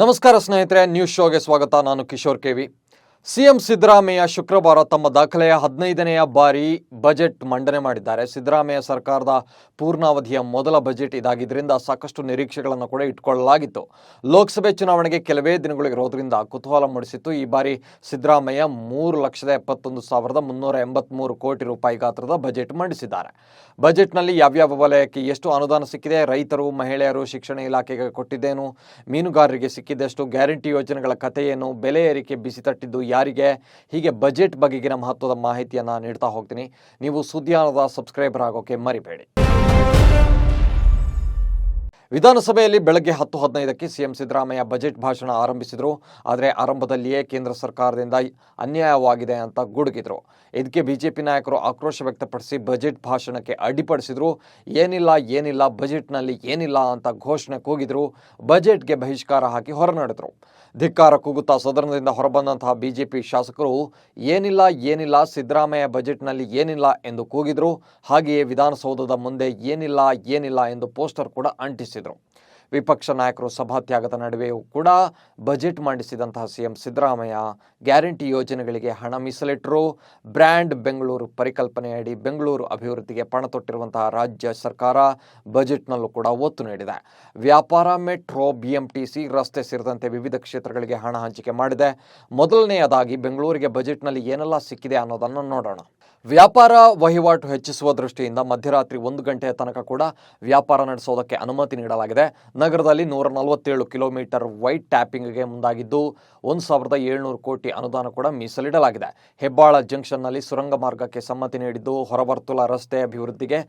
ನಮಸ್ಕಾರ ಸ್ನೇಹಿತರೆ ನ್ಯೂಸ್ ಶೋಗೆ ಸ್ವಾಗತ. ನಾನು ಕಿಶೋರ್ ಕೆವಿ ಸಿಎಂ ಸಿದ್ದರಾಮಯ್ಯ ಶುಕ್ರವಾರ ತಮ್ಮ ದಾಖಲೆಯ ಹದಿನೈದನೆಯ ಬಾರಿ ಬಜೆಟ್ ಮಂಡನೆ ಮಾಡಿದ್ದಾರೆ. ಸಿದ್ದರಾಮಯ್ಯ ಸರ್ಕಾರದ ಪೂರ್ಣಾವಧಿಯ ಮೊದಲ ಬಜೆಟ್ ಇದಾಗಿದ್ದರಿಂದ ಸಾಕಷ್ಟು ನಿರೀಕ್ಷೆಗಳನ್ನು ಕೂಡ ಇಟ್ಕೊಳ್ಳಲಾಗಿತ್ತು. ಲೋಕಸಭೆ ಚುನಾವಣೆಗೆ ಕೆಲವೇ ದಿನಗಳಿರೋದ್ರಿಂದ ಕುತೂಹಲ ಮೂಡಿಸಿತ್ತು. ಈ ಬಾರಿ ಸಿದ್ದರಾಮಯ್ಯ ಮೂರು ಲಕ್ಷದ ಎಪ್ಪತ್ತೊಂದು ಸಾವಿರದ ಮುನ್ನೂರ ಎಂಬತ್ಮೂರು ಕೋಟಿ ರೂಪಾಯಿ ಗಾತ್ರದ ಬಜೆಟ್ ಮಂಡಿಸಿದ್ದಾರೆ. ಬಜೆಟ್ನಲ್ಲಿ ಯಾವ್ಯಾವ ವಲಯಕ್ಕೆ ಎಷ್ಟು ಅನುದಾನ ಸಿಕ್ಕಿದೆ, ರೈತರು, ಮಹಿಳೆಯರು, ಶಿಕ್ಷಣ ಇಲಾಖೆಗೆ ಕೊಟ್ಟಿದ್ದೇನು, ಮೀನುಗಾರರಿಗೆ ಸಿಕ್ಕಿದ್ದಷ್ಟು ಗ್ಯಾರಂಟಿ ಯೋಜನೆಗಳ ಕಥೆಯೇನು ಬೆಲೆ ಏರಿಕೆ ಬಿಸಿ ತಟ್ಟಿದ್ದು ಯಾರಿಗೆ ಹೀಗೆ ಬಜೆಟ್ ಬಗೆಗಿನ ಮಹತ್ವದ ಮಾಹಿತಿಯನ್ನು ನೀಡ್ತಾ ಹೋಗ್ತೀನಿ. ನೀವು ಸುದ್ದಿಯಾನದ ಸಬ್ಸ್ಕ್ರೈಬರ್ ಆಗೋಕೆ ಮರಿಬೇಡಿ. ವಿಧಾನಸಭೆಯಲ್ಲಿ ಬೆಳಗ್ಗೆ ಹತ್ತು ಹದಿನೈದಕ್ಕೆ ಸಿಎಂ ಸಿದ್ದರಾಮಯ್ಯ ಬಜೆಟ್ ಭಾಷಣ ಆರಂಭಿಸಿದರು. ಆದರೆ ಆರಂಭದಲ್ಲಿಯೇ ಕೇಂದ್ರ ಸರ್ಕಾರದಿಂದ ಅನ್ಯಾಯವಾಗಿದೆ ಅಂತ ಗುಡುಗಿದ್ರು. ಇದಕ್ಕೆ ಬಿಜೆಪಿ ನಾಯಕರು ಆಕ್ರೋಶ ವ್ಯಕ್ತಪಡಿಸಿ ಬಜೆಟ್ ಭಾಷಣಕ್ಕೆ ಅಡ್ಡಿಪಡಿಸಿದರು. ಏನಿಲ್ಲ ಏನಿಲ್ಲ, ಬಜೆಟ್ನಲ್ಲಿ ಏನಿಲ್ಲ ಅಂತ ಘೋಷಣೆ ಕೂಗಿದರು. ಬಜೆಟ್ಗೆ ಬಹಿಷ್ಕಾರ ಹಾಕಿ ಹೊರನಡೆದರು. ಧಿಕ್ಕಾರ ಕೂಗುತ್ತಾ ಸದನದಿಂದ ಹೊರಬಂದಂತಹ ಬಿಜೆಪಿ ಶಾಸಕರು, ಏನಿಲ್ಲ ಏನಿಲ್ಲ, ಸಿದ್ದರಾಮಯ್ಯ ಬಜೆಟ್ನಲ್ಲಿ ಏನಿಲ್ಲ ಎಂದು ಕೂಗಿದರು. ಹಾಗೆಯೇ ವಿಧಾನಸೌಧದ ಮುಂದೆ ಏನಿಲ್ಲ ಏನಿಲ್ಲ ಎಂದು ಪೋಸ್ಟರ್ ಕೂಡ ಅಂಟಿಸಿದರು. Cedrão. ವಿಪಕ್ಷ ನಾಯಕರು ಸಭಾತ್ಯಾಗದ ನಡುವೆಯೂ ಕೂಡ ಬಜೆಟ್ ಮಂಡಿಸಿದಂತಹ ಸಿಎಂ ಸಿದ್ದರಾಮಯ್ಯ ಗ್ಯಾರಂಟಿ ಯೋಜನೆಗಳಿಗೆ ಹಣ ಮೀಸಲಿಟ್ಟರು. ಬ್ರ್ಯಾಂಡ್ ಬೆಂಗಳೂರು ಪರಿಕಲ್ಪನೆಯಡಿ ಬೆಂಗಳೂರು ಅಭಿವೃದ್ಧಿಗೆ ಪಣ ತೊಟ್ಟಿರುವಂತಹ ರಾಜ್ಯ ಸರ್ಕಾರ ಬಜೆಟ್ನಲ್ಲೂ ಕೂಡ ಒತ್ತು ನೀಡಿದೆ. ವ್ಯಾಪಾರ, ಮೆಟ್ರೋ, ಬಿಎಂಟಿಸಿ ರಸ್ತೆ ಸೇರಿದಂತೆ ವಿವಿಧ ಕ್ಷೇತ್ರಗಳಿಗೆ ಹಣ ಹಂಚಿಕೆ ಮಾಡಿದೆ. ಮೊದಲನೆಯದಾಗಿ ಬೆಂಗಳೂರಿಗೆ ಬಜೆಟ್ನಲ್ಲಿ ಏನೆಲ್ಲ ಸಿಕ್ಕಿದೆ ಅನ್ನೋದನ್ನು ನೋಡೋಣ. ವ್ಯಾಪಾರ ವಹಿವಾಟು ಹೆಚ್ಚಿಸುವ ದೃಷ್ಟಿಯಿಂದ ಮಧ್ಯರಾತ್ರಿ ಒಂದು ಗಂಟೆಯ ತನಕ ಕೂಡ ವ್ಯಾಪಾರ ನಡೆಸೋದಕ್ಕೆ ಅನುಮತಿ ನೀಡಲಾಗಿದೆ. ನಗರದಲ್ಲಿ ನೂರ ನಲವತ್ತೇಳು ಕಿಲೋಮೀಟರ್ ವೈಟ್ ಟ್ಯಾಪಿಂಗ್ಗೆ ಮುಂದಾಗಿದ್ದು, ಒಂದು ಸಾವಿರದ ಏಳ್ನೂರು ಕೋಟಿ ಅನುದಾನ ಕೂಡ ಮೀಸಲಿಡಲಾಗಿದೆ. ಹೆಬ್ಬಾಳ ಜಂಕ್ಷನ್ನಲ್ಲಿ ಸುರಂಗ ಮಾರ್ಗಕ್ಕೆ ಸಮ್ಮತಿ ನೀಡಿದ್ದು, ಹೊರವರ್ತುಲ ರಸ್ತೆ ಅಭಿವೃದ್ಧಿಗೆ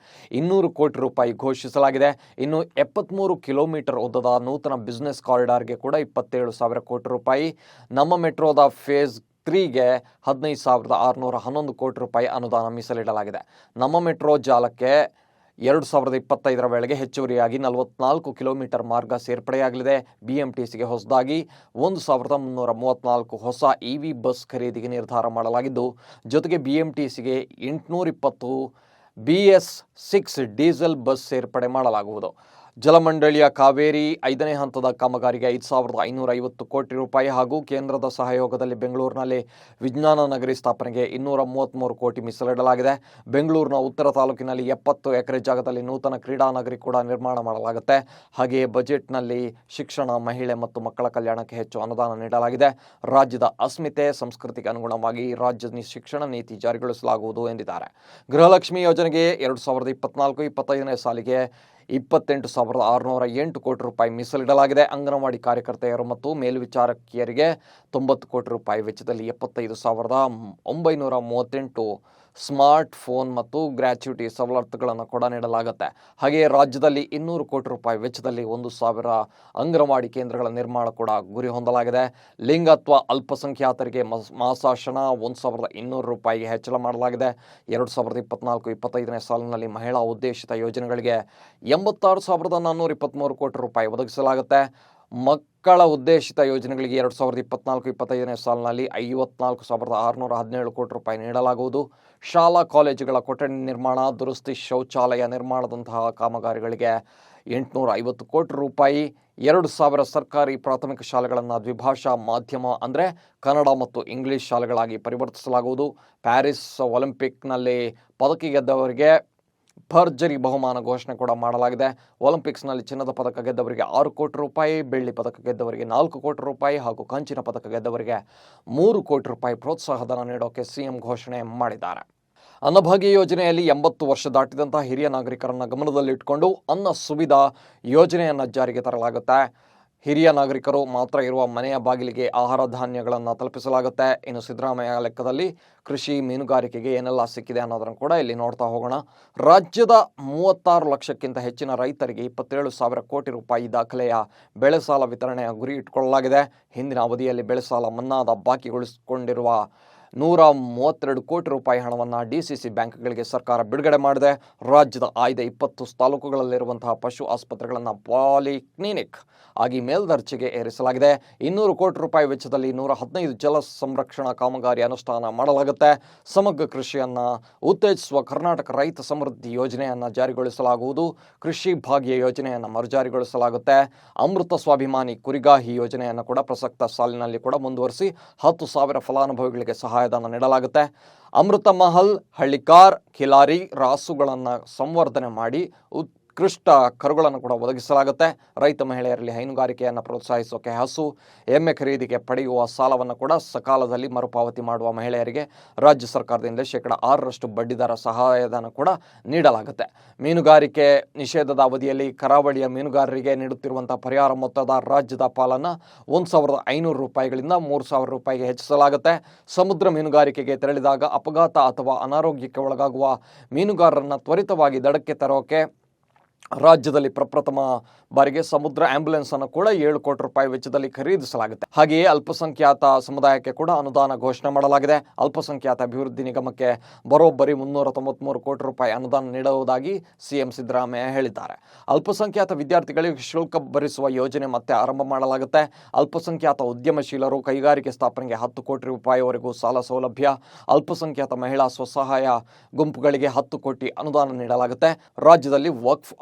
ಇನ್ನೂರು ಕೋಟಿ ರೂಪಾಯಿ ಘೋಷಿಸಲಾಗಿದೆ. ಇನ್ನು ಎಪ್ಪತ್ಮೂರು ಕಿಲೋಮೀಟರ್ ಉದ್ದದ ನೂತನ ಬಿಸ್ನೆಸ್ ಕಾರಿಡಾರ್ಗೆ ಕೂಡ ಇಪ್ಪತ್ತೇಳು ಸಾವಿರ ಕೋಟಿ ರೂಪಾಯಿ. ನಮ್ಮ ಮೆಟ್ರೋದ ಫೇಸ್ ತ್ರೀಗೆ ಹದಿನೈದು ಸಾವಿರದ ಆರುನೂರ ಹನ್ನೊಂದು ಕೋಟಿ ರೂಪಾಯಿ ಅನುದಾನ ಮೀಸಲಿಡಲಾಗಿದೆ. ನಮ್ಮ ಮೆಟ್ರೋ ಜಾಲಕ್ಕೆ ಎರಡು ಸಾವಿರದ ಇಪ್ಪತ್ತೈದರ ವೇಳೆಗೆ ಹೆಚ್ಚುವರಿಯಾಗಿ ನಲವತ್ನಾಲ್ಕು ಕಿಲೋಮೀಟರ್ ಮಾರ್ಗ ಸೇರ್ಪಡೆಯಾಗಲಿದೆ. ಬಿಎಂಟಿಸಿಗೆ ಹೊಸದಾಗಿ ಒಂದು ಸಾವಿರದ ಮುನ್ನೂರ ಮೂವತ್ತ್ನಾಲ್ಕು ಹೊಸ ಇ ವಿ ಬಸ್ ಖರೀದಿಗೆ ನಿರ್ಧಾರ ಮಾಡಲಾಗಿದ್ದು, ಜೊತೆಗೆ ಬಿಎಂಟಿಸಿಗೆ ಎಂಟುನೂರ ಇಪ್ಪತ್ತು B S six diesel bus ಸೇರ್ಪಡೆ ಮಾಡಲಾಗುವುದು. ಜಲಮಂಡಳಿಯ ಕಾವೇರಿ ಐದನೇ ಹಂತದ ಕಾಮಗಾರಿಗೆ ಐದು ಸಾವಿರದ ಐನೂರ ಐವತ್ತು ಕೋಟಿ ರೂಪಾಯಿ ಹಾಗೂ ಕೇಂದ್ರದ ಸಹಯೋಗದಲ್ಲಿ ಬೆಂಗಳೂರಿನಲ್ಲಿ ವಿಜ್ಞಾನ ನಗರಿ ಸ್ಥಾಪನೆಗೆ ಇನ್ನೂರ ಮೂವತ್ತ್ಮೂರು ಕೋಟಿ ಮೀಸಲಿಡಲಾಗಿದೆ. ಬೆಂಗಳೂರಿನ ಉತ್ತರ ತಾಲೂಕಿನಲ್ಲಿ ಎಪ್ಪತ್ತು ಎಕರೆ ಜಾಗದಲ್ಲಿ ನೂತನ ಕ್ರೀಡಾ ನಗರಿ ಕೂಡ ನಿರ್ಮಾಣ ಮಾಡಲಾಗುತ್ತೆ. ಹಾಗೆಯೇ ಬಜೆಟ್ನಲ್ಲಿ ಶಿಕ್ಷಣ, ಮಹಿಳೆ ಮತ್ತು ಮಕ್ಕಳ ಕಲ್ಯಾಣಕ್ಕೆ ಹೆಚ್ಚು ಅನುದಾನ ನೀಡಲಾಗಿದೆ. ರಾಜ್ಯದ ಅಸ್ಮಿತೆ ಸಂಸ್ಕೃತಿಗೆ ಅನುಗುಣವಾಗಿ ರಾಜ್ಯದ ಶಿಕ್ಷಣ ನೀತಿ ಜಾರಿಗೊಳಿಸಲಾಗುವುದು ಎಂದಿದ್ದಾರೆ. ಗೃಹಲಕ್ಷ್ಮಿ ಯೋಜನೆಗೆ ಎರಡು ಸಾವಿರದ ಇಪ್ಪತ್ನಾಲ್ಕು, ಇಪ್ಪತ್ತೈದನೇ ಸಾಲಿಗೆ ಇಪ್ಪತ್ತೆಂಟು ಸಾವಿರದ ಆರುನೂರ ಎಂಟು ಕೋಟಿ ರೂಪಾಯಿ ಮೀಸಲಿಡಲಾಗಿದೆ. ಅಂಗನವಾಡಿ ಕಾರ್ಯಕರ್ತೆಯರು ಮತ್ತು ಮೇಲ್ವಿಚಾರಕಿಯರಿಗೆ ತೊಂಬತ್ತು ಕೋಟಿ ರೂಪಾಯಿ ವೆಚ್ಚದಲ್ಲಿ ಎಪ್ಪತ್ತೈದು ಸಾವಿರದ ಒಂಬೈನೂರ ಮೂವತ್ತೆಂಟು ಸ್ಮಾರ್ಟ್ ಫೋನ್ ಮತ್ತು ಗ್ರಾಚ್ಯುಟಿ ಸವಲತ್ತುಗಳನ್ನು ಕೂಡ ನೀಡಲಾಗುತ್ತೆ. ಹಾಗೆಯೇ ರಾಜ್ಯದಲ್ಲಿ ಇನ್ನೂರು ಕೋಟಿ ರೂಪಾಯಿ ವೆಚ್ಚದಲ್ಲಿ ಒಂದು ಸಾವಿರ ಅಂಗನವಾಡಿ ಕೇಂದ್ರಗಳ ನಿರ್ಮಾಣ ಕೂಡ ಗುರಿ ಹೊಂದಲಾಗಿದೆ. ಲಿಂಗತ್ವ ಅಲ್ಪಸಂಖ್ಯಾತರಿಗೆ ಮಸ್, ಮಾಸಾಶನ ಒಂದು ಸಾವಿರದ ಇನ್ನೂರು ರೂಪಾಯಿಗೆ ಹೆಚ್ಚಳ ಮಾಡಲಾಗಿದೆ. ಎರಡು ಸಾವಿರದ ಇಪ್ಪತ್ನಾಲ್ಕು ಇಪ್ಪತ್ತೈದನೇ ಸಾಲಿನಲ್ಲಿ ಮಹಿಳಾ ಉದ್ದೇಶಿತ ಯೋಜನೆಗಳಿಗೆ ಎಂಬತ್ತಾರು ಸಾವಿರದ ನಾನ್ನೂರ ಇಪ್ಪತ್ತ್ಮೂರು ಕೋಟಿ ರೂಪಾಯಿ ಒದಗಿಸಲಾಗುತ್ತೆ. ಮಕ್ಕಳ ಉದ್ದೇಶಿತ ಯೋಜನೆಗಳಿಗೆ ಎರಡು ಸಾವಿರದ ಇಪ್ಪತ್ನಾಲ್ಕು ಇಪ್ಪತ್ತೈದನೇ ಸಾಲಿನಲ್ಲಿ ಐವತ್ನಾಲ್ಕು ಸಾವಿರದ ಆರುನೂರ ಹದಿನೇಳು ಕೋಟಿ ರೂಪಾಯಿ ನೀಡಲಾಗುವುದು. ಶಾಲಾ ಕಾಲೇಜುಗಳ ಕೊಠಡಿ ನಿರ್ಮಾಣ, ದುರಸ್ತಿ ಶೌಚಾಲಯ ನಿರ್ಮಾಣದಂತಹ ಕಾಮಗಾರಿಗಳಿಗೆ ಎಂಟುನೂರ ಐವತ್ತು ಕೋಟಿ ರೂಪಾಯಿ, ಎರಡು ಸಾವಿರ ಸರ್ಕಾರಿ ಪ್ರಾಥಮಿಕ ಶಾಲೆಗಳನ್ನು ದ್ವಿಭಾಷಾ ಮಾಧ್ಯಮ ಅಂದರೆ ಕನ್ನಡ ಮತ್ತು ಇಂಗ್ಲಿಷ್ ಶಾಲೆಗಳಾಗಿ ಪರಿವರ್ತಿಸಲಾಗುವುದು. ಪ್ಯಾರಿಸ್ ಒಲಿಂಪಿಕ್ನಲ್ಲಿ ಪದಕ ಗೆದ್ದವರಿಗೆ ಭರ್ಜರಿ ಬಹುಮಾನ ಘೋಷಣೆ ಕೂಡ ಮಾಡಲಾಗಿದೆ. ಒಲಿಂಪಿಕ್ಸ್ನಲ್ಲಿ ಚಿನ್ನದ ಪದಕ ಗೆದ್ದವರಿಗೆ ಆರು ಕೋಟಿ ರೂಪಾಯಿ, ಬೆಳ್ಳಿ ಪದಕ ಗೆದ್ದವರಿಗೆ ನಾಲ್ಕು ಕೋಟಿ ರೂಪಾಯಿ ಹಾಗೂ ಕಂಚಿನ ಪದಕ ಗೆದ್ದವರಿಗೆ ಮೂರು ಕೋಟಿ ರೂಪಾಯಿ ಪ್ರೋತ್ಸಾಹಧನ ನೀಡೋಕೆ ಸಿಎಂ ಘೋಷಣೆ ಮಾಡಿದ್ದಾರೆ. ಅನ್ನಭಾಗ್ಯ ಯೋಜನೆಯಲ್ಲಿ ಎಂಬತ್ತು ವರ್ಷ ದಾಟಿದಂತಹ ಹಿರಿಯ ನಾಗರಿಕರನ್ನು ಗಮನದಲ್ಲಿಟ್ಟುಕೊಂಡು ಅನ್ನ ಸುವಿಧಾ ಯೋಜನೆಯನ್ನು ಜಾರಿಗೆ ತರಲಾಗುತ್ತೆ. ಹಿರಿಯ ನಾಗರಿಕರು ಮಾತ್ರ ಇರುವ ಮನೆಯ ಬಾಗಿಲಿಗೆ ಆಹಾರ ಧಾನ್ಯಗಳನ್ನು ತಲುಪಿಸಲಾಗುತ್ತೆ. ಇನ್ನು ಸಿದ್ದರಾಮಯ್ಯ ಲೆಕ್ಕದಲ್ಲಿ ಕೃಷಿ ಮೀನುಗಾರಿಕೆಗೆ ಏನೆಲ್ಲ ಸಿಕ್ಕಿದೆ ಅನ್ನೋದನ್ನು ಕೂಡ ಇಲ್ಲಿ ನೋಡ್ತಾ ಹೋಗೋಣ. ರಾಜ್ಯದ ಮೂವತ್ತಾರು ಲಕ್ಷಕ್ಕಿಂತ ಹೆಚ್ಚಿನ ರೈತರಿಗೆ ಇಪ್ಪತ್ತೇಳು ಸಾವಿರ ಕೋಟಿ ರೂಪಾಯಿ ದಾಖಲೆಯ ಬೆಳೆ ಸಾಲ ವಿತರಣೆಯ ಗುರಿ ಇಟ್ಕೊಳ್ಳಲಾಗಿದೆ. ಹಿಂದಿನ ಅವಧಿಯಲ್ಲಿ ಬೆಳೆ ಸಾಲ ಮನ್ನಾದ ಬಾಕಿಗೊಳಿಸಿಕೊಂಡಿರುವ ನೂರ ಮೂವತ್ತೆರಡು ಕೋಟಿ ರೂಪಾಯಿ ಹಣವನ್ನು ಡಿ ಸಿ ಸಿ ಬ್ಯಾಂಕ್ಗಳಿಗೆ ಸರ್ಕಾರ ಬಿಡುಗಡೆ ಮಾಡಿದೆ. ರಾಜ್ಯದ ಆಯ್ದ ಇಪ್ಪತ್ತು ತಾಲೂಕುಗಳಲ್ಲಿರುವಂತಹ ಪಶು ಆಸ್ಪತ್ರೆಗಳನ್ನು ಪಾಲಿಕ್ಲಿನಿಕ್ ಆಗಿ ಮೇಲ್ದರ್ಜೆಗೆ ಏರಿಸಲಾಗಿದೆ. ಇನ್ನೂರು ಕೋಟಿ ರೂಪಾಯಿ ವೆಚ್ಚದಲ್ಲಿ ನೂರ ಹದಿನೈದು ಜಲ ಸಂರಕ್ಷಣಾ ಕಾಮಗಾರಿ ಅನುಷ್ಠಾನ ಮಾಡಲಾಗುತ್ತೆ. ಸಮಗ್ರ ಕೃಷಿಯನ್ನು ಉತ್ತೇಜಿಸುವ ಕರ್ನಾಟಕ ರೈತ ಸಮೃದ್ಧಿ ಯೋಜನೆಯನ್ನು ಜಾರಿಗೊಳಿಸಲಾಗುವುದು. ಕೃಷಿ ಭಾಗ್ಯ ಯೋಜನೆಯನ್ನು ಮರುಜಾರಿಗೊಳಿಸಲಾಗುತ್ತೆ. ಅಮೃತ ಸ್ವಾಭಿಮಾನಿ ಕುರಿಗಾಹಿ ಯೋಜನೆಯನ್ನು ಕೂಡ ಪ್ರಸಕ್ತ ಸಾಲಿನಲ್ಲಿ ಕೂಡ ಮುಂದುವರಿಸಿ ಹತ್ತು ಸಾವಿರ ಫಲಾನುಭವಿಗಳಿಗೆ ಸಹಾಯಧನ ನೀಡಲಾಗುತ್ತೆ. ಅಮೃತ ಮಹಲ್ ಹಳ್ಳಿಕಾರ್ ಖಿಲಾರಿ ರಾಸುಗಳನ್ನು ಸಂವರ್ಧನೆ ಮಾಡಿ ಉತ್ಕೃಷ್ಟ ಕರುಗಳನ್ನು ಕೂಡ ಒದಗಿಸಲಾಗುತ್ತೆ. ರೈತ ಮಹಿಳೆಯರಲ್ಲಿ ಹೈನುಗಾರಿಕೆಯನ್ನು ಪ್ರೋತ್ಸಾಹಿಸೋಕೆ ಹಸು, ಎಮ್ಮೆ ಖರೀದಿಗೆ ಪಡೆಯುವ ಸಾಲವನ್ನು ಕೂಡ ಸಕಾಲದಲ್ಲಿ ಮರುಪಾವತಿ ಮಾಡುವ ಮಹಿಳೆಯರಿಗೆ ರಾಜ್ಯ ಸರ್ಕಾರದಿಂದ ಶೇಕಡ ಆರರಷ್ಟು ಬಡ್ಡಿದರ ಸಹಾಯಧನ ಕೂಡ ನೀಡಲಾಗುತ್ತೆ. ಮೀನುಗಾರಿಕೆ ನಿಷೇಧದ ಅವಧಿಯಲ್ಲಿ ಕರಾವಳಿಯ ಮೀನುಗಾರರಿಗೆ ನೀಡುತ್ತಿರುವಂತಹ ಪರಿಹಾರ ಮೊತ್ತದ ರಾಜ್ಯದ ಪಾಲನ್ನು ಒಂದು ಸಾವಿರದ ಐನೂರು ರೂಪಾಯಿಗಳಿಂದ ಮೂರು ಸಾವಿರ ರೂಪಾಯಿಗೆ ಹೆಚ್ಚಿಸಲಾಗುತ್ತೆ. ಸಮುದ್ರ ಮೀನುಗಾರಿಕೆಗೆ ತೆರಳಿದಾಗ ಅಪಘಾತ ಅಥವಾ ಅನಾರೋಗ್ಯಕ್ಕೆ ಒಳಗಾಗುವ ಮೀನುಗಾರರನ್ನು ತ್ವರಿತವಾಗಿ ದಡಕ್ಕೆ ತರೋಕೆ ರಾಜ್ಯದಲ್ಲಿ ಪ್ರಪ್ರಥಮ ಬಾರಿಗೆ ಸಮುದ್ರ ಆಂಬ್ಯುಲೆನ್ಸ್ ಅನ್ನು ಕೂಡ ಏಳು ಕೋಟಿ ರೂಪಾಯಿ ವೆಚ್ಚದಲ್ಲಿ ಖರೀದಿಸಲಾಗುತ್ತೆ. ಹಾಗೆಯೇ ಅಲ್ಪಸಂಖ್ಯಾತ ಸಮುದಾಯಕ್ಕೆ ಕೂಡ ಅನುದಾನ ಘೋಷಣೆ ಮಾಡಲಾಗಿದೆ. ಅಲ್ಪಸಂಖ್ಯಾತ ಅಭಿವೃದ್ಧಿ ನಿಗಮಕ್ಕೆ ಬರೋಬ್ಬರಿ ಮುನ್ನೂರ ತೊಂಬತ್ಮೂರು ಕೋಟಿ ರೂಪಾಯಿ ಅನುದಾನ ನೀಡುವುದಾಗಿ ಸಿಎಂ ಸಿದ್ದರಾಮಯ್ಯ ಹೇಳಿದ್ದಾರೆ. ಅಲ್ಪಸಂಖ್ಯಾತ ವಿದ್ಯಾರ್ಥಿಗಳಿಗೆ ಶುಲ್ಕ ಭರಿಸುವ ಯೋಜನೆ ಮತ್ತೆ ಆರಂಭ ಮಾಡಲಾಗುತ್ತೆ. ಅಲ್ಪಸಂಖ್ಯಾತ ಉದ್ಯಮಶೀಲರು ಕೈಗಾರಿಕೆ ಸ್ಥಾಪನೆಗೆ ಹತ್ತು ಕೋಟಿ ರೂಪಾಯಿವರೆಗೂ ಸಾಲ ಸೌಲಭ್ಯ. ಅಲ್ಪಸಂಖ್ಯಾತ ಮಹಿಳಾ ಸ್ವಸಹಾಯ ಗುಂಪುಗಳಿಗೆ ಹತ್ತು ಕೋಟಿ ಅನುದಾನ ನೀಡಲಾಗುತ್ತೆ. ರಾಜ್ಯದಲ್ಲಿ ವಕ್ಫ್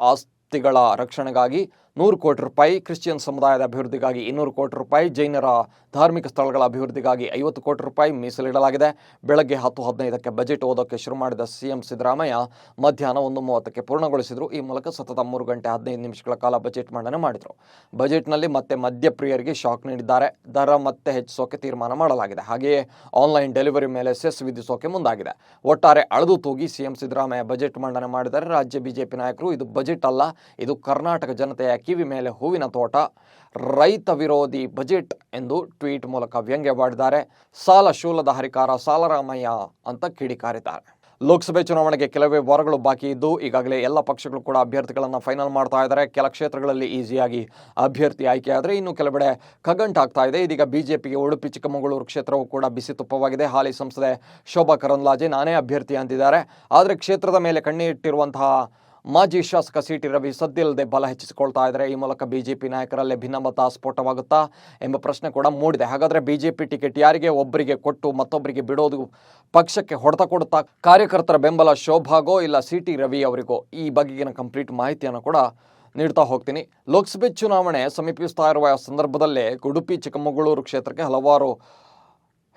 ಆಸ್ತಿಗಳ ರಕ್ಷಣೆಗಾಗಿ ನೂರು ಕೋಟಿ ರೂಪಾಯಿ ಕ್ರಿಶ್ಚಿಯನ್ ಸಮುದಾಯದ ಅಭಿವೃದ್ಧಿಗಾಗಿ ಇನ್ನೂರು ಕೋಟಿ ರೂಪಾಯಿ ಜೈನರ ಧಾರ್ಮಿಕ ಸ್ಥಳಗಳ ಅಭಿವೃದ್ಧಿಗಾಗಿ ಐವತ್ತು ಕೋಟಿ ರೂಪಾಯಿ ಮೀಸಲಿಡಲಾಗಿದೆ. ಬೆಳಗ್ಗೆ ಹತ್ತು ಹದಿನೈದಕ್ಕೆ ಬಜೆಟ್ ಓದೋಕೆ ಶುರು ಮಾಡಿದ ಸಿಎಂ ಸಿದ್ದರಾಮಯ್ಯ ಮಧ್ಯಾಹ್ನ ಒಂದು ಮೂವತ್ತಕ್ಕೆ ಪೂರ್ಣಗೊಳಿಸಿದರು. ಈ ಮೂಲಕ ಸತತ ಮೂರು ಗಂಟೆ ಹದಿನೈದು ನಿಮಿಷಗಳ ಕಾಲ ಬಜೆಟ್ ಮಂಡನೆ ಮಾಡಿದರು. ಬಜೆಟ್ನಲ್ಲಿ ಮತ್ತೆ ಮದ್ಯಪ್ರಿಯರಿಗೆ ಶಾಕ್ ನೀಡಿದ್ದಾರೆ. ದರ ಮತ್ತೆ ಹೆಚ್ಚಿಸೋಕೆ ತೀರ್ಮಾನ ಮಾಡಲಾಗಿದೆ. ಹಾಗೆಯೇ ಆನ್ಲೈನ್ ಡೆಲಿವರಿ ಮೇಲೆ ಸೆಸ್ ವಿಧಿಸೋಕೆ ಮುಂದಾಗಿದೆ. ಒಟ್ಟಾರೆ ಅಳೆದು ತೂಗಿ ಸಿಎಂ ಸಿದ್ದರಾಮಯ್ಯ ಬಜೆಟ್ ಮಂಡನೆ ಮಾಡಿದರೆ ರಾಜ್ಯ ಬಿಜೆಪಿ ನಾಯಕರು, ಇದು ಬಜೆಟ್ ಅಲ್ಲ, ಇದು ಕರ್ನಾಟಕ ಜನತೆಯ ಕಿವಿ ಮೇಲೆ ಹೂವಿನ ತೋಟ, ರೈತ ವಿರೋಧಿ ಬಜೆಟ್ ಎಂದು ಟ್ವೀಟ್ ಮೂಲಕ ವ್ಯಂಗ್ಯವಾಡಿದ್ದಾರೆ. ಸಾಲ ಶೂಲದ ಹರಿಕಾರ ಸಾಲರಾಮಯ್ಯ ಅಂತ ಕಿಡಿಕಾರಿದ್ದಾರೆ. ಲೋಕಸಭೆ ಚುನಾವಣೆಗೆ ಕೆಲವೇ ವಾರಗಳು ಬಾಕಿ ಇದ್ದು, ಈಗಾಗಲೇ ಎಲ್ಲ ಪಕ್ಷಗಳು ಕೂಡ ಅಭ್ಯರ್ಥಿಗಳನ್ನು ಫೈನಲ್ ಮಾಡ್ತಾ ಇದ್ದಾರೆ. ಕೆಲ ಕ್ಷೇತ್ರಗಳಲ್ಲಿ ಈಸಿಯಾಗಿ ಅಭ್ಯರ್ಥಿ ಆಯ್ಕೆಯಾದರೆ ಇನ್ನು ಕೆಲವೆಡೆ ಕಗ್ಗಂಟಾಗ್ತಾ ಇದೆ. ಇದೀಗ ಬಿಜೆಪಿಗೆ ಉಡುಪಿ, ಚಿಕ್ಕಮಗಳೂರು ಕ್ಷೇತ್ರವು ಕೂಡ ಬಿಸಿ ತುಪ್ಪವಾಗಿದೆ ಹಾಲಿ ಸಂಸದೆ ಶೋಭಾ ಕರಂದ್ಲಾಜೆ ನಾನೇ ಅಭ್ಯರ್ಥಿ ಅಂತಿದ್ದಾರೆ. ಆದರೆ ಕ್ಷೇತ್ರದ ಮೇಲೆ ಕಣ್ಣಿಟ್ಟಿರುವಂತಹ ಮಾಜಿ ಶಾಸಕ ಸಿ ಟಿ ರವಿ ಸದ್ದಿಲ್ಲದೆ ಬಲ ಹೆಚ್ಚಿಸಿಕೊಳ್ತಾ ಇದ್ದಾರೆ. ಈ ಮೂಲಕ ಬಿಜೆಪಿ ನಾಯಕರಲ್ಲೇ ಭಿನ್ನಮತ ಸ್ಫೋಟವಾಗುತ್ತಾ ಎಂಬ ಪ್ರಶ್ನೆ ಕೂಡ ಮೂಡಿದೆ. ಹಾಗಾದ್ರೆ ಬಿಜೆಪಿ ಟಿಕೆಟ್ ಯಾರಿಗೆ ಒಬ್ಬರಿಗೆ ಕೊಟ್ಟು ಮತ್ತೊಬ್ಬರಿಗೆ ಬಿಡೋದು ಪಕ್ಷಕ್ಕೆ ಹೊಡೆತ ಕೊಡುತ್ತಾ ಕಾರ್ಯಕರ್ತರ ಬೆಂಬಲ ಶೋಭಾಗೋ ಇಲ್ಲ ಸಿ ಟಿ ರವಿ ಅವರಿಗೋ? ಈ ಬಗೆಗಿನ ಕಂಪ್ಲೀಟ್ ಮಾಹಿತಿಯನ್ನು ಕೂಡ ನೀಡ್ತಾ ಹೋಗ್ತೀನಿ. ಲೋಕಸಭೆ ಚುನಾವಣೆ ಸಮೀಪಿಸ್ತಾ ಇರುವ ಸಂದರ್ಭದಲ್ಲೇ ಉಡುಪಿ ಚಿಕ್ಕಮಗಳೂರು ಕ್ಷೇತ್ರಕ್ಕೆ ಹಲವಾರು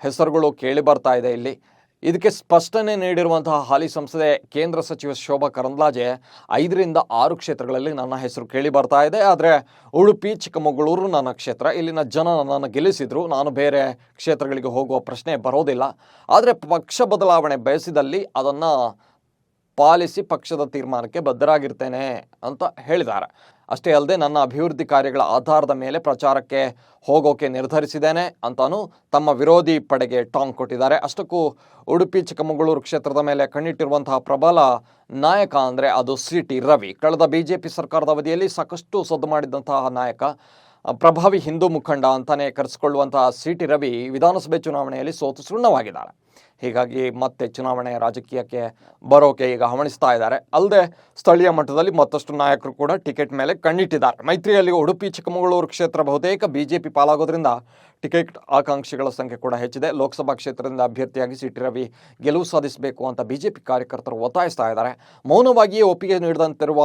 ಹೆಸರುಗಳು ಕೇಳಿ ಬರ್ತಾ ಇದೆ ಇಲ್ಲಿ. ಇದಕ್ಕೆ ಸ್ಪಷ್ಟನೆ ನೀಡಿರುವಂತಹ ಹಾಲಿ ಸಂಸದೆ ಕೇಂದ್ರ ಸಚಿವ ಶೋಭಾ ಕರಂದ್ಲಾಜೆ ಐದರಿಂದ ಆರು ಕ್ಷೇತ್ರಗಳಲ್ಲಿ ನನ್ನ ಹೆಸರು ಕೇಳಿ ಬರ್ತಾ ಇದೆ. ಆದರೆ ಉಡುಪಿ, ಚಿಕ್ಕಮಗಳೂರು ನನ್ನ ಕ್ಷೇತ್ರ, ಇಲ್ಲಿನ ಜನ ನನ್ನನ್ನು ಗೆಲ್ಲಿಸಿದ್ರು. ನಾನು ಬೇರೆ ಕ್ಷೇತ್ರಗಳಿಗೆ ಹೋಗುವ ಪ್ರಶ್ನೆ ಬರೋದಿಲ್ಲ. ಆದರೆ ಪಕ್ಷ ಬದಲಾವಣೆ ಬಯಸಿದಲ್ಲಿ ಅದನ್ನು ಪಾಲಿಸಿ ಪಕ್ಷದ ತೀರ್ಮಾನಕ್ಕೆ ಬದ್ಧರಾಗಿರ್ತೇನೆ ಅಂತ ಹೇಳಿದ್ದಾರೆ. ಅಷ್ಟೇ ಅಲ್ಲದೆ ನನ್ನ ಅಭಿವೃದ್ಧಿ ಕಾರ್ಯಗಳ ಆಧಾರದ ಮೇಲೆ ಪ್ರಚಾರಕ್ಕೆ ಹೋಗೋಕೆ ನಿರ್ಧರಿಸಿದ್ದೇನೆ ಅಂತಾನು ತಮ್ಮ ವಿರೋಧಿ ಪಡೆಗೆ ಟಾಂಗ್ ಕೊಟ್ಟಿದ್ದಾರೆ. ಅಷ್ಟಕ್ಕೂ ಉಡುಪಿ, ಚಿಕ್ಕಮಗಳೂರು ಕ್ಷೇತ್ರದ ಮೇಲೆ ಕಣ್ಣಿಟ್ಟಿರುವಂತಹ ಪ್ರಬಲ ನಾಯಕ ಅಂದರೆ ಅದು ಸಿ ಟಿ ರವಿ. ಕಳೆದ ಬಿ ಜೆ ಪಿ ಸರ್ಕಾರದ ಅವಧಿಯಲ್ಲಿ ಸಾಕಷ್ಟು ಸದ್ದು ಮಾಡಿದಂತಹ ನಾಯಕ ಪ್ರಭಾವಿ ಹಿಂದೂ ಮುಖಂಡ ಅಂತಾನೆ ಕರೆಸಿಕೊಳ್ಳುವಂತಹ ಸಿ ಟಿ ರವಿ ವಿಧಾನಸಭೆ ಚುನಾವಣೆಯಲ್ಲಿ ಸೋತು ಸುಣ್ಣವಾಗಿದ್ದಾರೆ ಹೀಗಾಗಿ ಮತ್ತೆ ಚುನಾವಣೆ ರಾಜಕೀಯಕ್ಕೆ ಬರೋಕೆ ಈಗ ಹವಣಿಸ್ತಾ ಇದ್ದಾರೆ. ಅಲ್ಲದೆ ಸ್ಥಳೀಯ ಮಟ್ಟದಲ್ಲಿ ಮತ್ತಷ್ಟು ನಾಯಕರು ಕೂಡ ಟಿಕೆಟ್ ಮೇಲೆ ಕಣ್ಣಿಟ್ಟಿದ್ದಾರೆ. ಮೈತ್ರಿಯಲ್ಲಿ ಉಡುಪಿ, ಚಿಕ್ಕಮಗಳೂರು ಕ್ಷೇತ್ರ ಬಹುತೇಕ ಬಿಜೆಪಿ ಪಾಲಾಗೋದ್ರಿಂದ ಟಿಕೆಟ್ ಆಕಾಂಕ್ಷಿಗಳ ಸಂಖ್ಯೆ ಕೂಡ ಹೆಚ್ಚಿದೆ. ಲೋಕಸಭಾ ಕ್ಷೇತ್ರದಿಂದ ಅಭ್ಯರ್ಥಿಯಾಗಿ ಸಿ ಟಿ ರವಿ ಗೆಲುವು ಸಾಧಿಸಬೇಕು ಅಂತ ಬಿಜೆಪಿ ಕಾರ್ಯಕರ್ತರು ಒತ್ತಾಯಿಸ್ತಾ ಇದ್ದಾರೆ. ಮೌನವಾಗಿಯೇ ಒಪ್ಪಿಗೆ ನೀಡಿದಂತಿರುವ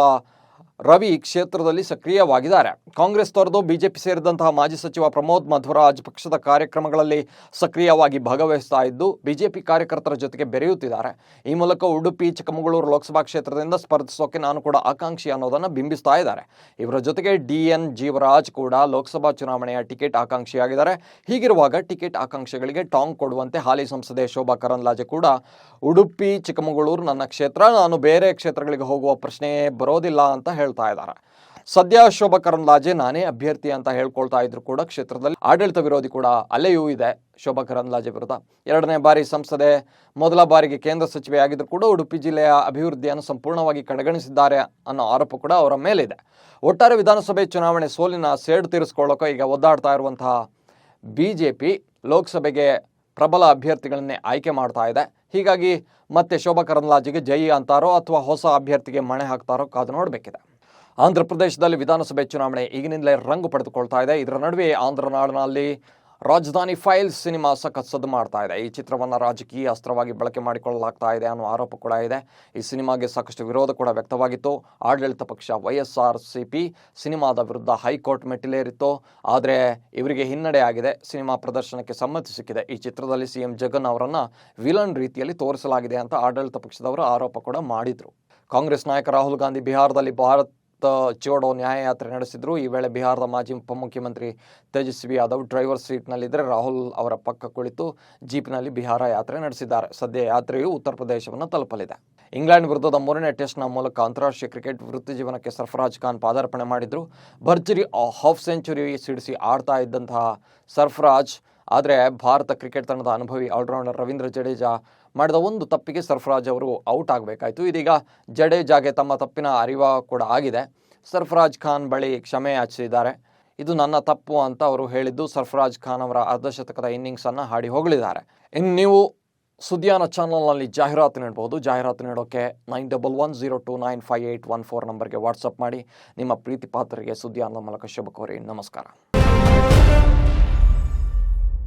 ರವಿ ಕ್ಷೇತ್ರದಲ್ಲಿ ಸಕ್ರಿಯವಾಗಿದ್ದಾರೆ. ಕಾಂಗ್ರೆಸ್ ತೊರೆದು ಬಿಜೆಪಿ ಸೇರಿದಂತಹ ಮಾಜಿ ಸಚಿವ ಪ್ರಮೋದ್ ಮಧ್ವರಾಜ್ ಪಕ್ಷದ ಕಾರ್ಯಕ್ರಮಗಳಲ್ಲಿ ಸಕ್ರಿಯವಾಗಿ ಭಾಗವಹಿಸ್ತಾ ಇದ್ದು, ಬಿಜೆಪಿ ಕಾರ್ಯಕರ್ತರ ಜೊತೆಗೆ ಬೆರೆಯುತ್ತಿದ್ದಾರೆ. ಈ ಮೂಲಕ ಉಡುಪಿ, ಚಿಕ್ಕಮಗಳೂರು ಲೋಕಸಭಾ ಕ್ಷೇತ್ರದಿಂದ ಸ್ಪರ್ಧಿಸೋಕೆ ನಾನು ಕೂಡ ಆಕಾಂಕ್ಷಿ ಅನ್ನೋದನ್ನು ಬಿಂಬಿಸ್ತಾ ಇದ್ದಾರೆ. ಇವರ ಜೊತೆಗೆ ಡಿ ಎನ್ ಜೀವರಾಜ್ ಕೂಡ ಲೋಕಸಭಾ ಚುನಾವಣೆಯ ಟಿಕೆಟ್ ಆಕಾಂಕ್ಷಿಯಾಗಿದ್ದಾರೆ. ಹೀಗಿರುವಾಗ ಟಿಕೆಟ್ ಆಕಾಂಕ್ಷಿಗಳಿಗೆ ಟಾಂಗ್ ಕೊಡುವಂತೆ ಹಾಲಿ ಸಂಸದೆ ಶೋಭಾ ಕರಂದ್ಲಾಜೆ ಕೂಡ, ಉಡುಪಿ, ಚಿಕ್ಕಮಗಳೂರು ನನ್ನ ಕ್ಷೇತ್ರ, ನಾನು ಬೇರೆ ಕ್ಷೇತ್ರಗಳಿಗೆ ಹೋಗುವ ಪ್ರಶ್ನೆಯೇ ಬರೋದಿಲ್ಲ ಅಂತ ಹೇಳ್ತಾ ಇದ್ದಾರೆ. ಸದ್ಯ ಶೋಭಾ ಕರಂದ್ಲಾಜೆ ನಾನೇ ಅಭ್ಯರ್ಥಿ ಅಂತ ಹೇಳ್ಕೊಳ್ತಾ ಇದ್ರು ಕೂಡ ಕ್ಷೇತ್ರದಲ್ಲಿ ಆಡಳಿತ ವಿರೋಧಿ ಕೂಡ ಅಲೆಯೂ ಇದೆ ಶೋಭಾ ಕರಂದ್ಲಾಜೆ ವಿರುದ್ಧ. ಎರಡನೇ ಬಾರಿ ಸಂಸದೆ, ಮೊದಲ ಬಾರಿಗೆ ಕೇಂದ್ರ ಸಚಿವೆ ಆಗಿದ್ರು ಕೂಡ ಉಡುಪಿ ಜಿಲ್ಲೆಯ ಅಭಿವೃದ್ಧಿಯನ್ನು ಸಂಪೂರ್ಣವಾಗಿ ಕಡೆಗಣಿಸಿದ್ದಾರೆ ಅನ್ನೋ ಆರೋಪ ಕೂಡ ಅವರ ಮೇಲಿದೆ. ಒಟ್ಟಾರೆ ವಿಧಾನಸಭೆ ಚುನಾವಣೆ ಸೋಲಿನ ಸೇಡು ತೀರಿಸ್ಕೊಳ್ಳೋಕೆ ಈಗ ಒದ್ದಾಡ್ತಾ ಇರುವಂತಹ ಬಿ ಜೆ ಪಿ ಲೋಕಸಭೆಗೆ ಪ್ರಬಲ ಅಭ್ಯರ್ಥಿಗಳನ್ನೇ ಆಯ್ಕೆ ಮಾಡ್ತಾ ಇದೆ. ಹೀಗಾಗಿ ಮತ್ತೆ ಶೋಭಾ ಕರಂದ್ಲಾಜೆಗೆ ಜೈ ಅಂತಾರೋ ಅಥವಾ ಹೊಸ ಅಭ್ಯರ್ಥಿಗೆ ಮಣೆ ಹಾಕ್ತಾರೋ ಕಾದು ನೋಡಬೇಕಿದೆ. ಆಂಧ್ರ ಪ್ರದೇಶದಲ್ಲಿ ವಿಧಾನಸಭೆ ಚುನಾವಣೆ ಈಗಿನಿಂದಲೇ ರಂಗು ಪಡೆದುಕೊಳ್ತಾ ಇದೆ. ಇದರ ನಡುವೆ ಆಂಧ್ರ ನಾಡಿನಲ್ಲಿ ರಾಜಧಾನಿ ಫೈಲ್ಸ್ ಸಿನಿಮಾ ಸಖತ್ ಸದ್ದು ಮಾಡ್ತಾ ಇದೆ. ಈ ಚಿತ್ರವನ್ನು ರಾಜಕೀಯ ಅಸ್ತ್ರವಾಗಿ ಬಳಕೆ ಮಾಡಿಕೊಳ್ಳಲಾಗ್ತಾ ಇದೆ ಅನ್ನೋ ಆರೋಪ ಕೂಡ ಇದೆ. ಈ ಸಿನಿಮಾಗೆ ಸಾಕಷ್ಟು ವಿರೋಧ ಕೂಡ ವ್ಯಕ್ತವಾಗಿತ್ತು. ಆಡಳಿತ ಪಕ್ಷ Y S R C P ಸಿನಿಮಾದ ವಿರುದ್ಧ ಹೈಕೋರ್ಟ್ ಮೆಟ್ಟಿಲೇರಿತ್ತು. ಆದರೆ ಇವರಿಗೆ ಹಿನ್ನಡೆ ಆಗಿದೆ. ಸಿನಿಮಾ ಪ್ರದರ್ಶನಕ್ಕೆ ಸಮ್ಮತಿ ಸಿಕ್ಕಿದೆ. ಈ ಚಿತ್ರದಲ್ಲಿ ಸಿಎಂ ಜಗನ್ ಅವರನ್ನು ವಿಲನ್ ರೀತಿಯಲ್ಲಿ ತೋರಿಸಲಾಗಿದೆ ಅಂತ ಆಡಳಿತ ಪಕ್ಷದವರು ಆರೋಪ ಕೂಡ ಮಾಡಿದರು. ಕಾಂಗ್ರೆಸ್ ನಾಯಕ ರಾಹುಲ್ ಗಾಂಧಿ ಬಿಹಾರದಲ್ಲಿ ಭಾರತ್ ಚೋಡೋ ನ್ಯಾಯಯಾತ್ರೆ ನಡೆಸಿದ್ರು. ಈ ವೇಳೆ ಬಿಹಾರದ ಮಾಜಿ ಉಪಮುಖ್ಯಮಂತ್ರಿ ತೇಜಸ್ವಿ ಯಾದವ್ ಡ್ರೈವರ್ ಸೀಟ್ನಲ್ಲಿದ್ದರೆ ರಾಹುಲ್ ಅವರ ಪಕ್ಕ ಕುಳಿತು ಜೀಪ್ನಲ್ಲಿ ಬಿಹಾರ ಯಾತ್ರೆ ನಡೆಸಿದ್ದಾರೆ. ಸದ್ಯ ಯಾತ್ರೆಯು ಉತ್ತರ ಪ್ರದೇಶವನ್ನು ತಲುಪಲಿದೆ. ಇಂಗ್ಲೆಂಡ್ ವಿರುದ್ಧದ ಮೂರನೇ ಟೆಸ್ಟ್ನ ಮೂಲಕ ಅಂತಾರಾಷ್ಟ್ರೀಯ ಕ್ರಿಕೆಟ್ ವೃತ್ತಿ ಜೀವನಕ್ಕೆ ಸರ್ಫರಾಜ್ ಖಾನ್ ಪಾದಾರ್ಪಣೆ ಮಾಡಿದ್ರು. ಭರ್ಜರಿ ಹಾಫ್ ಸೆಂಚುರಿ ಸಿಡಿಸಿ ಆಡ್ತಾ ಇದ್ದಂತಹ ಸರ್ಫರಾಜ್, ಆದರೆ ಭಾರತ ಕ್ರಿಕೆಟ್ ತಂಡದ ಅನುಭವಿ ಆಲ್ರೌಂಡರ್ ರವೀಂದ್ರ ಜಡೇಜಾ ಮಾಡಿದ ಒಂದು ತಪ್ಪಿಗೆ ಸರ್ಫರಾಜ್ ಅವರು ಔಟ್ ಆಗಬೇಕಾಯಿತು. ಇದೀಗ ಜಡೇಜಾಗೆ ತಮ್ಮ ತಪ್ಪಿನ ಅರಿವ ಕೂಡ ಆಗಿದೆ. ಸರ್ಫರಾಜ್ ಖಾನ್ ಬಳಿ ಕ್ಷಮೆ ಯಾಚಿಸಿದ್ದಾರೆ. ಇದು ನನ್ನ ತಪ್ಪು ಅಂತ ಅವರು ಹೇಳಿದ್ದು ಸರ್ಫರಾಜ್ ಖಾನ್ ಅವರ ಅರ್ಧಶತಕದ ಇನ್ನಿಂಗ್ಸನ್ನು ಹಾಡಿ ಹೊಗಳಿದ್ದಾರೆ. ಇನ್ನು ನೀವು ಸುದ್ಯಾನ ಚಾನಲ್ನಲ್ಲಿ ಜಾಹೀರಾತು ನೀಡಬಹುದು ಜಾಹೀರಾತು ನೀಡೋಕ್ಕೆ nine double one zero two nine five eight one four ನಂಬರ್ಗೆ ವಾಟ್ಸಪ್ ಮಾಡಿ. ನಿಮ್ಮ ಪ್ರೀತಿ ಪಾತ್ರರಿಗೆ ಸುದ್ದಿಯಾನದ ಮೂಲಕ ಶುಭ ಕೋರಿ ನಮಸ್ಕಾರ.